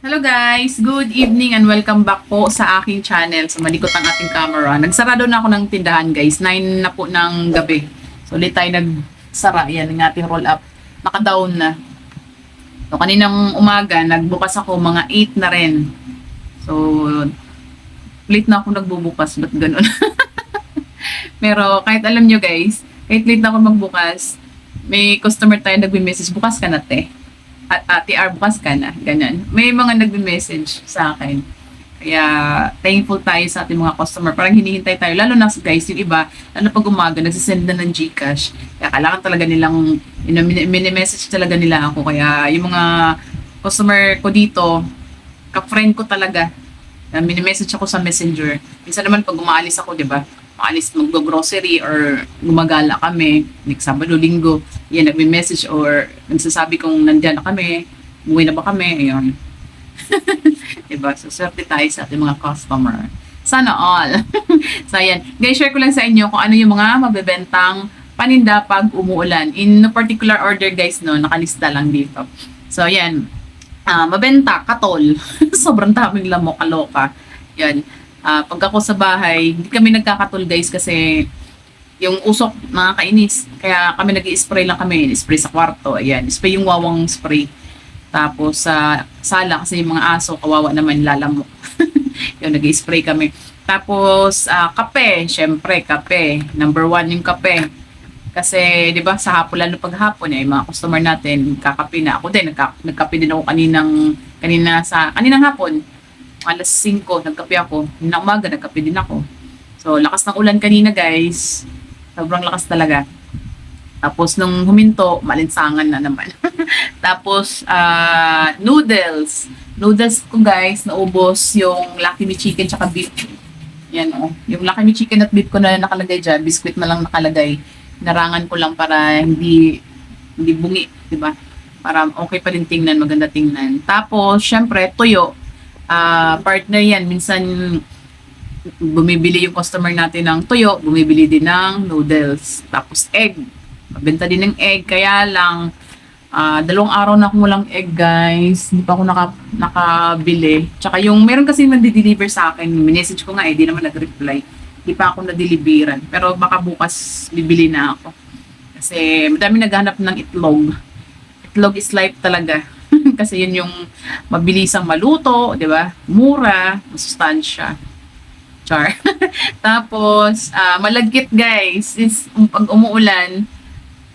Hello guys! Good evening and welcome back po sa aking channel. So malikot ang ating camera. Nagsarado na ako ng tindahan guys. 9 na po ng gabi. So ulit tayo nagsara. Yan ang ating roll up. Naka-down na. So kaninang umaga, nagbukas ako mga 8 na rin. So late na ako nagbubukas. Ba't ganun? Pero kahit alam nyo guys, kahit late na ako magbukas, may customer tayo nagme-message, bukas ka na te at ate R, bukas ka na. Ganun. May mga nagme-message sa akin. Kaya, thankful tayo sa ating mga customer. Parang hinihintay tayo. Lalo na guys, yung iba, lalo pag umaga, nagsisend na ng Gcash. Kaya kailangan talaga nilang, you know, mini- mini-message talaga nila ako. Kaya, yung mga customer ko dito, ka-friend ko talaga. Uh, mini-message ako sa messenger. Minsan naman pag umaalis ako, di ba? Maalis mag-grocery or gumagala kami, next Sabado, Linggo, yan, nagme-message or nagsasabi kung nandyan na kami, umuwi na ba kami, ayun. diba? So, swerte tayo sa ating mga customer. Sana all. so, ayan. Guys, share ko lang sa inyo kung ano yung mga mabebentang paninda pag umuulan. In no particular order, guys, no, nakalista lang dito. So, ayan. Ah, mabenta, katol. Sobrang daming lamok, kaloka. Yan. Ah, pag ako sa bahay, hindi kami nagkakatol, guys, kasi yung usok nakakainis. Kaya kami nag spray lang kami. Spray sa kwarto. Ayan. Spray yung wawang spray. Tapos sa sala kasi yung mga aso, kawawa naman lalamok. yung nag spray kami. Tapos ah, kape. Syempre, kape. Number one yung kape. Kasi, di ba, sa hapon, lalo pag hapon, eh, mga customer natin, kakape na. Ako din, nagka, nagkape din ako kaninang, kanina sa, kaninang hapon, alas 5, nagkape ako. Kaninang umaga, nagkape din ako. So, lakas ng ulan kanina, guys. Sobrang lakas talaga. Tapos nung huminto, malinsangan na naman. Tapos ah, noodles. Noodles ko guys, naubos yung Lucky Me Chicken tsaka beef. Yan oh. Yung Lucky Me Chicken at beef ko na nakalagay dyan, biscuit na lang nakalagay. Narangan ko lang para hindi hindi bungi, di ba? Para okay pa rin tingnan, maganda tingnan. Tapos, syempre, tuyo. Ah, partner yan. Minsan, bumibili yung customer natin ng tuyo, bumibili din ng noodles. Tapos egg. Mabenta din ng egg. Kaya lang, ah, dalawang araw na akong walang egg, guys. Hindi pa ako naka, nakabili. Tsaka yung, meron kasi nandi-deliver sa akin. Minessage ko nga eh, naman nag-reply. Hindi pa ako na-deliveran. Pero baka bukas bibili na ako. Kasi madami naghanap ng itlog. Itlog is life talaga. Kasi yun yung mabilisang maluto, di ba? Mura, masustansya. Char. Tapos, ah, malagkit guys. Is, um, pag umuulan,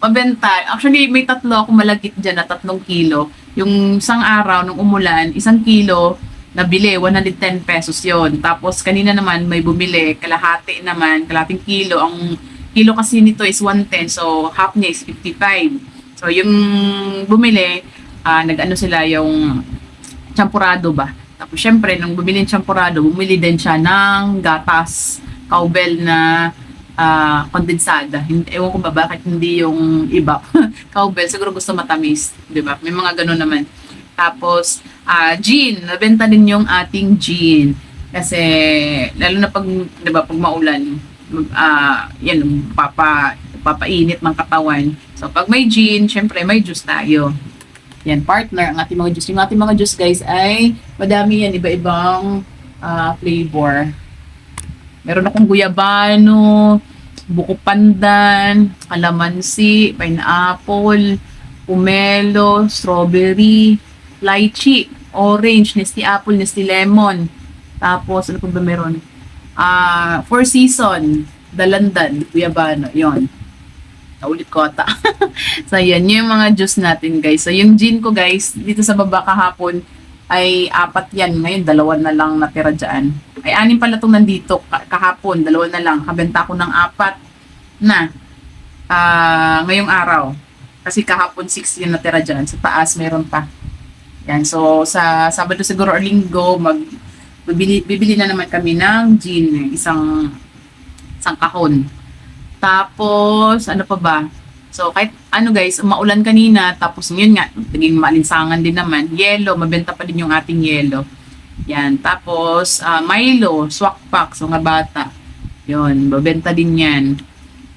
mabenta. Actually, may tatlo ako malagkit dyan na tatlong kilo. Yung isang araw, nung umulan, isang kilo, nabili, 110 pesos yon Tapos, kanina naman, may bumili, kalahati naman, kalahating kilo. Ang kilo kasi nito is 110, so half niya is 55. So, yung bumili, ah, nag-ano sila yung champurado ba? Tapos syempre, nung bumili ng champurado, bumili din siya ng gatas, cowbell na ah, kondensada. Ewan ko ba bakit hindi yung iba. cowbell, siguro gusto matamis, di ba? May mga ganun naman. Tapos, ah gin, nabenta din yung ating gin. Kasi, lalo na pag, di ba, pag maulan, ah yan, papa, papainit ng katawan. So, pag may gin, syempre, may juice tayo. Yan, partner, ang ating mga juice. Yung ating mga juice, guys, ay madami yan, iba-ibang ah, flavor. Meron akong guyabano, buko pandan, kalamansi, pineapple, pomelo, strawberry, lychee, orange, nesty apple, nesty lemon. Tapos, ano pa ba meron? Ah, four season, dalandan, guyabano, yon. Naulit ko so, yan, yung mga juice natin, guys. So, yung gin ko, guys, dito sa baba kahapon, ay apat yan. Ngayon, dalawa na lang natira dyan. Ay, anim pala itong nandito ka- kahapon. Dalawa na lang. Kabenta ko ng apat na ah ngayong araw. Kasi kahapon 6 yung natira dyan. Sa taas, meron pa. Yan. So, sa Sabado siguro or Linggo, mag, bibili, bibili na naman kami ng gin. Isang, isang kahon. Tapos, ano pa ba? So, kahit ano guys, maulan kanina, tapos yun nga, naging malinsangan din naman. Yellow, mabenta pa din yung ating yellow. Yan. Tapos, ah, Milo, swak pack, so nga bata. Yun, mabenta din yan.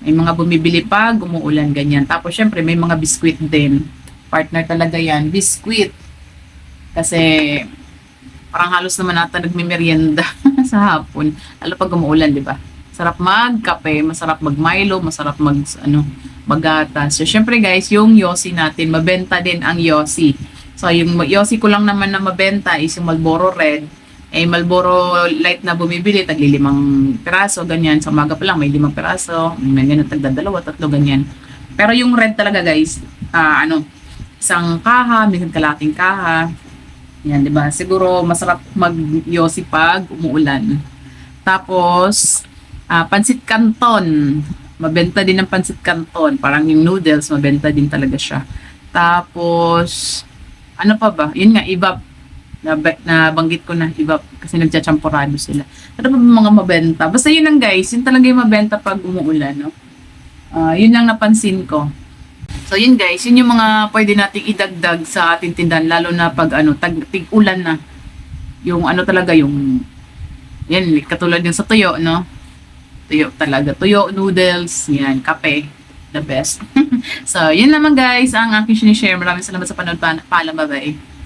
May mga bumibili pa, gumuulan, ganyan. Tapos, syempre, may mga biskwit din. Partner talaga yan. Biskwit. Kasi, Parang halos naman nata nagmimerienda sa hapon. Lalo pag umuulan, di ba? Sarap magkape, masarap mag-Milo, masarap mag, ano, magatas. So, syempre guys, yung Yossi natin, mabenta din ang Yossi. So, yung Yossi ko lang naman na mabenta is yung Marlboro Red. Eh, Marlboro Light na bumibili, tagli limang piraso, ganyan. Sa umaga pa lang, may limang piraso. May ganyan, tagda dalawa, tatlo, ganyan. Pero yung red talaga guys, ah, ano, isang kaha, minsan kalating kaha. Yan, di ba? Siguro masarap mag-yosi pag umuulan. Tapos, ah, pansit canton. Mabenta din ng pansit canton. Parang yung noodles, mabenta din talaga siya. Tapos, ano pa ba? Yun nga, ibap. Na, nabanggit ko na ibap kasi nagchachampurado sila. Ano pa ba mga mabenta? Basta yun lang guys, yun talaga yung mabenta pag umuulan, no? Ah, yun lang napansin ko. So yun guys, yun yung mga pwede nating idagdag sa ating tindahan lalo na pag ano, tag, tig-ulan na. Yung ano talaga yung yan, katulad yung sa tuyo, no? Tuyo talaga. Tuyo, noodles, yan, kape. The best. so, yun naman guys, ang aking sinishare. Maraming salamat sa panood. Pa- Paalam, bye-bye.